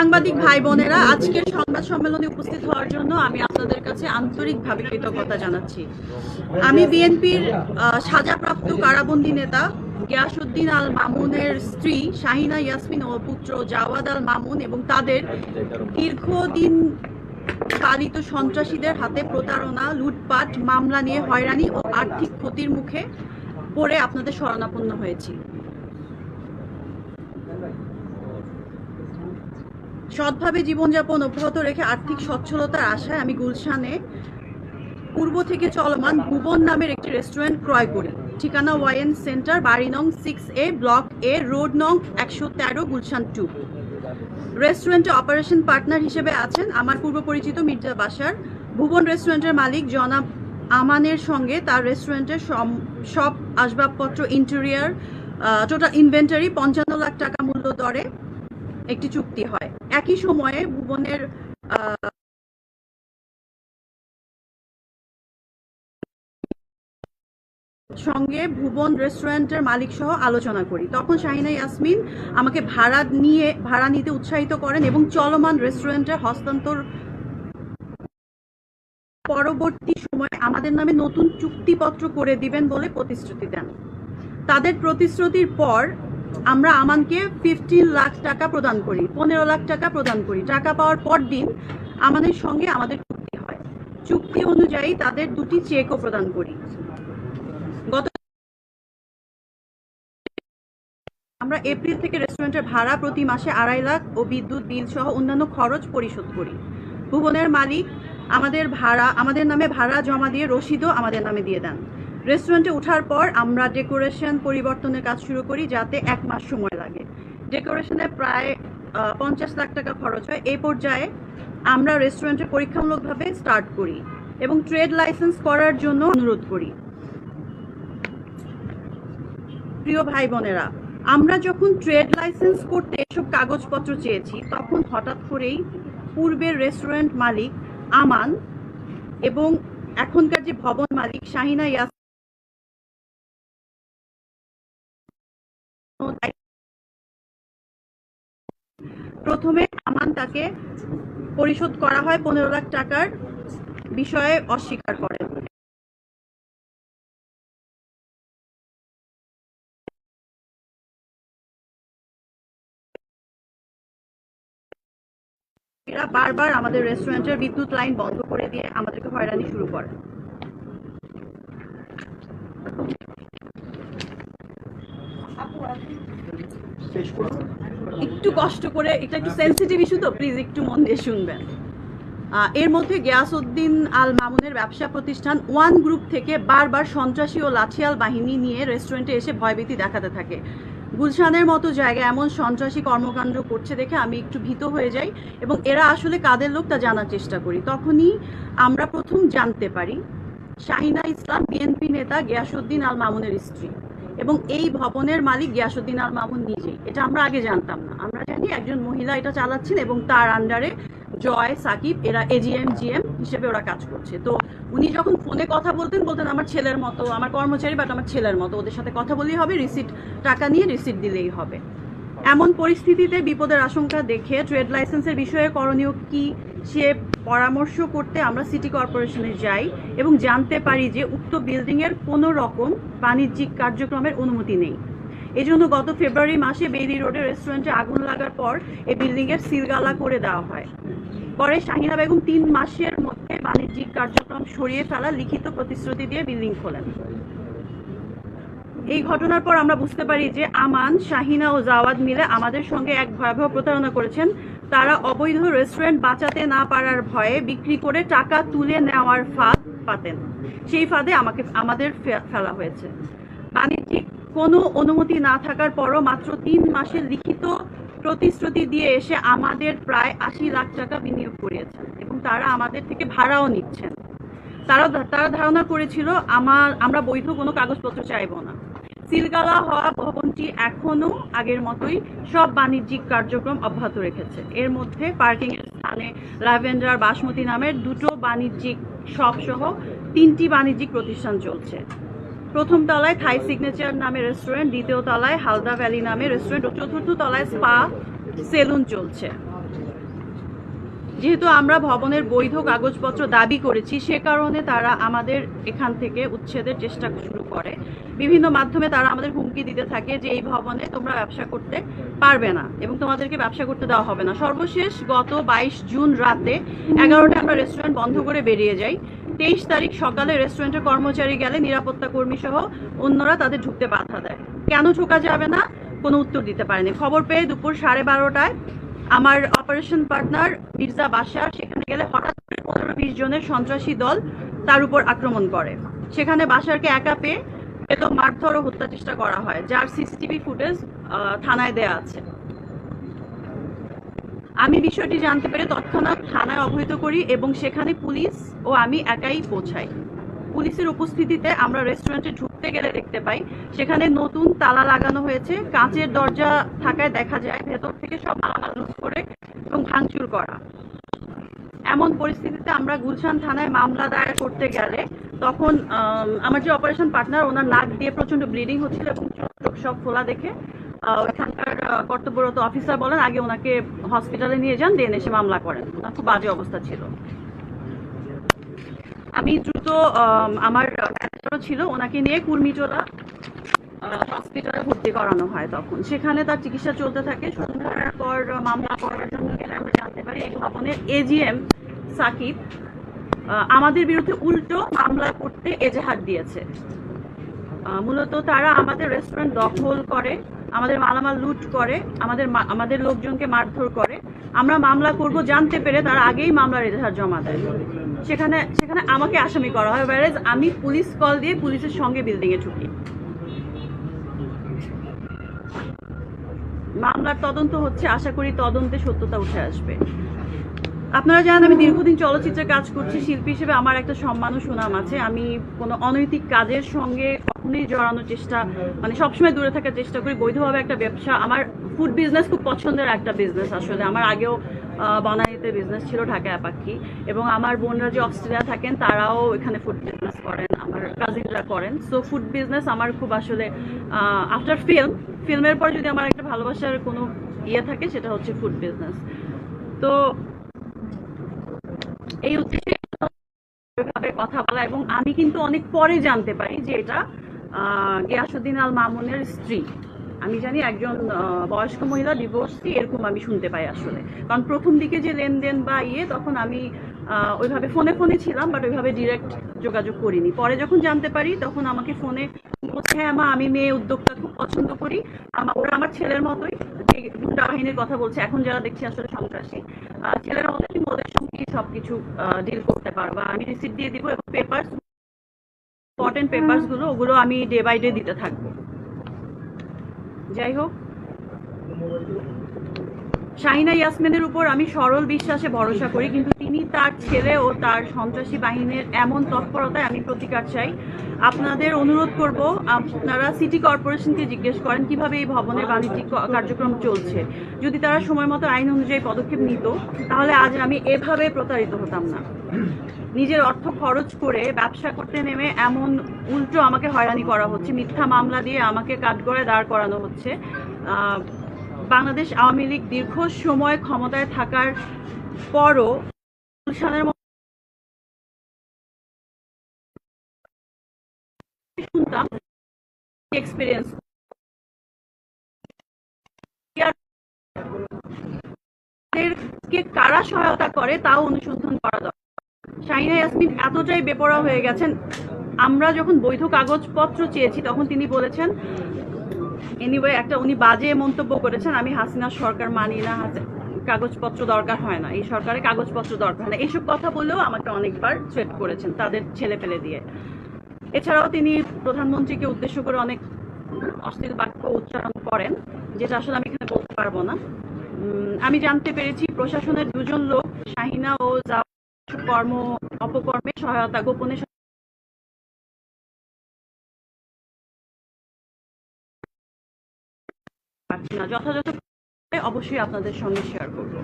সাংবাদিক ভাই বোনেরা আজকের সংবাদ সম্মেলনে উপস্থিত হওয়ার জন্য আমি আপনাদের কাছে আন্তরিকভাবে কৃতজ্ঞতা জানাচ্ছি। আমি বিএনপির সাজাপ্রাপ্ত কারাবন্দী নেতা গিয়াসুদ্দিন আল মামুনের স্ত্রী শাহিনা ইয়াসমিন ও পুত্র জাওয়াদ আল মামুন এবং তাদের দীর্ঘদিন পালিত সন্ত্রাসীদের হাতে প্রতারণা, লুটপাট, মামলা নিয়ে হয়রানি ও আর্থিক ক্ষতির মুখে পড়ে আপনাদের শরণাপন্ন হয়েছি। সৎভাবে জীবনযাপন অব্যাহত রেখে আর্থিক সচ্ছলতার আশায় আমি গুলশানে পূর্ব থেকে চলমান ভুবন নামের একটি রেস্টুরেন্ট ক্রয় করি। ঠিকানা ওয়াইএন সেন্টার, বাড়ি নং six A, block A, road নং একশো তেরো, গুলশান টু। রেস্টুরেন্টে অপারেশন পার্টনার হিসেবে আছেন আমার পূর্ব পরিচিত মির্জা বাসার। ভুবন রেস্টুরেন্টের মালিক জনাব আমানের সঙ্গে তার রেস্টুরেন্টের সব আসবাবপত্র ইন্টেরিয়ার টোটাল ইনভেন্টারি পঞ্চান্ন লাখ টাকা মূল্য দরে। একটি চুক্তি হয়। একই সময়ে ভুবনের সঙ্গে ভুবন রেস্টুরেন্টের মালিক সহ আলোচনা করি। তখন শাহিনা ইয়াসমিন আমাকে ভাড়া নিয়ে, ভাড়া নিতে উৎসাহিত করেন এবং চলমান রেস্টুরেন্টের হস্তান্তর পরবর্তী সময়ে আমাদের নামে নতুন চুক্তিপত্র করে দিবেন বলে প্রতিশ্রুতি দেন। তাদের প্রতিশ্রুতির পর আমরা আমানকে ফিফটিন লাখ টাকা প্রদান করি, পনেরো লাখ টাকা প্রদান করি। টাকা পাওয়ার পর দিন আমাদের সঙ্গে আমাদের চুক্তি হয়। চুক্তি অনুযায়ী তাদের দুটি চেকও প্রদান করি। গত আমরা এপ্রিল থেকে রেস্টুরেন্টের ভাড়া প্রতি মাসে আড়াই লাখ ও বিদ্যুৎ বিল সহ অন্যান্য খরচ পরিশোধ করি। ভুবনের মালিক আমাদের ভাড়া, আমাদের নামে ভাড়া জমা দিয়ে রসিদও আমাদের নামে দিয়ে দেন। রেস্টুরেন্টে ওঠার পর আমরা ডেকোরেশন পরিবর্তনের কাজ শুরু করি যাতে এক মাস সময় লাগে। ডেকোরেশনে প্রায় পঞ্চাশ লাখ টাকা খরচ হয়। এই পর্যায়ে আমরা রেস্টুরেন্টে পরীক্ষামূলকভাবে স্টার্ট করি এবং ট্রেড লাইসেন্স করার জন্য অনুরোধ করি। প্রিয় ভাই বোনেরা, আমরা যখন ট্রেড লাইসেন্স করতে এসব কাগজপত্র চেয়েছি, তখন হঠাৎ করেই পূর্বের রেস্টুরেন্ট মালিক আমান এবং এখনকার যে ভবন মালিক শাহিনা ইয়াস প্রথমে আমান তাকে পরিশোধ করা হয় পনেরো লাখ টাকার বিষয়ে অস্বীকার করেন এরা বারবার আমাদের রেস্টুরেন্টের বিদ্যুৎ লাইন বন্ধ করে দিয়ে আমাদেরকে হয়রানি শুরু করে। একটু কষ্ট করে, এটা একটু সেন্সিটিভ ইস্যু তো প্লিজ একটু মন দিয়ে শুনবেন। এর মধ্যে গিয়াসউদ্দিন আল মামুনের ব্যবসা প্রতিষ্ঠান ওয়ান গ্রুপ থেকে বারবার সন্ত্রাসী ও লাঠিয়াল বাহিনী নিয়ে রেস্টুরেন্টে এসে ভয়ভীতি দেখাতে থাকে। গুলশানের মতো জায়গায় এমন সন্ত্রাসী কর্মকাণ্ড করছে দেখে আমি একটু ভীত হয়ে যাই এবং এরা আসলে কাদের লোক তা জানার চেষ্টা করি। তখনই আমরা প্রথম জানতে পারি, শাহিনা ইসলাম বিএনপি নেতা গিয়াসউদ্দিন আল মামুনের স্ত্রী। এবং এই ভবনের মালিক গিয়াসউদ্দিন আল মামুন নিজেই। এটা আমরা আগে জানতাম না। আমরা জানি একজন মহিলা এটা চালাচ্ছেন এবং তার আন্ডারে জয়, সাকিব, এরা এজিএম জিএম হিসেবে ওরা কাজ করছে। তো উনি যখন ফোনে কথা বলতেন বলতেন, আমার ছেলের মতো, আমার কর্মচারী বাট আমার ছেলের মতো। ওদের সাথে কথা বলেই হবে রিসিট টাকা নিয়ে রিসিট দিলেই হবে। এমন পরিস্থিতিতে বিপদের আশঙ্কা দেখে ট্রেড লাইসেন্সের বিষয়ে করণীয় কি সে পরামর্শ করতে আমরা সিটি কর্পোরেশনে যাই এবং জানতে পারি যে উক্ত বিল্ডিংয়ের কোনো রকম বাণিজ্যিক কার্যক্রমের অনুমতি নেই। এজন্য গত ফেব্রুয়ারি মাসে বেইলি রোডের রেস্টুরেন্টে আগুন লাগার পর এই বিল্ডিংয়ের সিলগালা করে দেওয়া হয়। পরে শাহিনা বেগম তিন মাসের মধ্যে বাণিজ্যিক কার্যক্রম সরিয়ে ফেলা লিখিত প্রতিশ্রুতি দিয়ে বিল্ডিং খোলেন। এই ঘটনার পর আমরা বুঝতে পারি যে আমান, শাহিনা ও জাওয়াদ মিলে আমাদের সঙ্গে এক ভয়াবহ প্রতারণা করেছেন তারা অবৈধ রেস্টুরেন্ট বাঁচাতে না পারার ভয়ে বিক্রি করে টাকা তুলে নেওয়ার ফাঁদ পাতেন। সেই ফাঁদে আমাকে, আমাদের ফেলা হয়েছে। বাণিজ্যিক কোনো অনুমতি না থাকার পরও মাত্র তিন মাসের লিখিত প্রতিশ্রুতি দিয়ে এসে আমাদের প্রায় আশি লাখ টাকা বিনিয়োগ করিয়েছেন এবং তারা আমাদের থেকে ভাড়াও নিচ্ছেন। তারা তারা ধারণা করেছিল, আমার, আমরা বৈধ কোনো কাগজপত্র চাইব না। সিলগালা হওয়া ভবনটি এখনও আগের মতোই সব বাণিজ্যিক কার্যক্রম অব্যাহত রেখেছে। এর মধ্যে পার্কিং এর স্থানে ল্যাভেন্ডার বাসমতি নামের দুটো বাণিজ্যিক শপ সহ তিনটি বাণিজ্যিক প্রতিষ্ঠান চলছে। প্রথম তলায় থাই সিগনেচার নামে রেস্টুরেন্ট, দ্বিতীয় তলায় হালদা ভ্যালি নামে রেস্টুরেন্ট ও চতুর্থ তলায় স্পা সেলুন চলছে। যেহেতু আমরা ভবনের বৈধ কাগজপত্র দাবি করেছি, সে কারণে তারা আমাদের এখান থেকে উচ্ছেদের চেষ্টা শুরু করে। বিভিন্ন মাধ্যমে তারা আমাদের হুমকি দিতে থাকে যে এই ভবনে তোমরা ব্যবসা করতে পারবে না এবং তোমাদেরকে ব্যবসা করতে দেওয়া হবে না। সর্বশেষ গত বাইশ জুন রাতে এগারোটায় আমরা রেস্টুরেন্ট বন্ধ করে বেরিয়ে যাই। তেইশ তারিখ সকালে রেস্টুরেন্টের কর্মচারী গেলে নিরাপত্তা কর্মী সহ অন্যরা তাদের ঢুকতে বাধা দেয়। কেন ঢোকা যাবে না? কোনো উত্তর দিতে পারেনি। খবর পেয়ে দুপুর সাড়ে বারোটায় আমার অপারেশন পার্টনার মির্জা বাসার সেখানে গেলে হঠাৎ করে পনেরো বিশ জনের সন্ত্রাসী দল তার উপর আক্রমণ করে। সেখানে বাসারকে একা পেয়ে এত মারধর ও হত্যা চেষ্টা করা হয়, যার সিসিটিভি ফুটেজ থানায় দেয়া আছে। আমি বিষয়টি জানতে পেরে তৎক্ষণাৎ থানায় অবহিত করি এবং সেখানে পুলিশ ও আমি একাই পৌঁছাই। পুলিশের উপস্থিতিতে আমরা রেস্টুরেন্টে ঢুকতে গেলে দেখতে পাই সেখানে নতুন তালা লাগানো হয়েছে কাঁচের দরজা থাকায় দেখা যায় ভেতর থেকে সব মালামাল করে এবং ভাঙচুর করা। এমন পরিস্থিতিতে আমরা গুলশান থানায় মামলা দায়ের করতে গেলে তখন আম, আমার যে অপারেশন পার্টনার ওনার নাক দিয়ে প্রচণ্ড ব্লিডিং হচ্ছিল এবং সব খোলা দেখে আহ, ওখানকার কর্তব্যরত অফিসার বলেন আগে ওনাকে হসপিটালে নিয়ে যান দেন এসে মামলা করেন। ওনার খুব বাজে অবস্থা ছিল। আমি দ্রুত আম, আমার ছিল ওনাকে নিয়ে কুর্মিটোলা হসপিটালে ভর্তি করানো হয় তখন। সেখানে তার চিকিৎসা চলতে থাকে। সন্ধ্যার পর মামলা করার জন্য গেলে আমরা জানতে পারি এই ভবনের এজিএম সাকিব আমাদের বিরুদ্ধে উল্টো মামলা করতে এজাহার দিয়েছে। মূলত তারা আমাদের রেস্টুরেন্ট দখল করে। আমাদের মালামাল লুট করে, আমাদের আমাদের লোকজনকে মারধর করে। আমরা মামলা করব জানতে পেরে তার আগেই মামলার এজাহার জমা দেয়। সেখানে সেখানে আমাকে আসামি করা হয় ব্যারেজ আমি পুলিশ কল দিয়ে পুলিশের সঙ্গে বিল্ডিংয়ে ঢুকি। মামলার তদন্ত হচ্ছে, আশা করি তদন্তে সত্যতা উঠে আসবে। আপনারা জানেন আমি দীর্ঘদিন চলচ্চিত্রে কাজ করছি শিল্পী হিসেবে আমার একটা সম্মান ও সুনাম আছে। আমি কোনো অনৈতিক কাজের সঙ্গে কখনোই জড়ানোর চেষ্টা মানে সবসময় দূরে থাকার চেষ্টা করি। বৈধভাবে একটা ব্যবসা আমার ফুড বিজনেস খুব পছন্দের একটা বিজনেস আসলে। আমার আগেও আহ, বনানীতে বিজনেস ছিল ঢাকা অ্যাপাক্ষি এবং আমার বোনরা যে অস্ট্রেলিয়া থাকেন তারাও এখানে ফুড বিজনেস করেন আমার কাজিনরা করেন। সো ফুড বিজনেস আমার খুব আসলে আফটার ফিল্ম ফিল্মের পর যদি আমার একটা ভালোবাসার কোনো ইয়ে থাকে সেটা হচ্ছে ফুড বিজনেস তো এই উদ্দেশ্যে কথা বলা এবং আমি কিন্তু অনেক পরে জানতে পারি যে এটা গিয়াসুদ্দিন আল মামুনের স্ত্রী। আমি জানি একজন বয়স্ক মহিলা ডিভোর্সি এরকম আমি শুনতে পাই আসলে। কারণ প্রথম দিকে যে লেনদেন বা ইয়ে তখন আমি ওইভাবে ফোনে ফোনে ছিলাম বাট ওইভাবে ডিরেক্ট যোগাযোগ করিনি। পরে যখন জানতে পারি, তখন আমাকে ফোনে বলছে হ্যাঁ মা আমি মেয়ে উদ্যোক্তা খুব পছন্দ করি। ওরা আমার ছেলের মতোই। যে গুন্ডা বাহিনীর কথা বলছে। এখন যারা দেখছি আসলে সন্ত্রাসী। ছেলের মতো তুমি ওদের সঙ্গে সবকিছু ডিল করতে পারবা আমি রিসিপ্ট দিয়ে দিব এবং পেপার ইম্পর্টেন্ট পেপারসগুলো, ওগুলো আমি ডে বাই ডে দিতে থাকব। যাই হোক। শাহিনা ইয়াসমিনের উপর আমি সরল বিশ্বাসে ভরসা করি, কিন্তু তিনি তার ছেলে ও তার সন্ত্রাসী বাহিনীর এমন তৎপরতায় আমি প্রতিকার চাই। আপনাদের অনুরোধ করব, আপনারা সিটি কর্পোরেশনকে জিজ্ঞেস করেন কীভাবে এই ভবনের বাণিজ্যিক কার্যক্রম চলছে। যদি তারা সময় মতো আইন অনুযায়ী পদক্ষেপ নিত, তাহলে আজ আমি এভাবে প্রতারিত হতাম না। নিজের অর্থ খরচ করে ব্যবসা করতে নেমে এমন উল্টো আমাকে হয়রানি করা হচ্ছে। মিথ্যা মামলা দিয়ে আমাকে কাঠগড়ায় দাঁড় করানো হচ্ছে। বাংলাদেশ আওয়ামী লীগ দীর্ঘ সময় ক্ষমতায় থাকার পরও গুলশানের শুনতাম এক্সপিরিয়েন্স কারা সহায়তা করে তাও অনুসন্ধান করা দরকার। শাহিনা ইয়াসমিন এতটাই বেপরা হয়ে গেছেন, আমরা যখন বৈধ কাগজপত্র চেয়েছি, তখন তিনি বলেছেন এনিওয়ে একটা উনি বাজে মন্তব্য করেছেন, আমি হাসিনা সরকার মানি না হাসি- কাগজপত্র দরকার হয় না। এই সরকারের কাগজপত্র দরকার হয় না। এইসব কথা বলেও আমাকে অনেকবার থ্রেট করেছেন তাদের ছেলে পেলে দিয়ে। এছাড়াও তিনি প্রধানমন্ত্রীকে উদ্দেশ্য করে অনেক অশ্লীল বাক্য উচ্চারণ করেন, যেটা আসলে আমি এখানে বলতে পারব না। আমি জানতে পেরেছি প্রশাসনের দুজন লোক, শাহিনা ও কর্ম, অপকর্মে সহায়তা, গোপনে যথাযথ অবশ্যই আপনাদের সঙ্গে শেয়ার করব।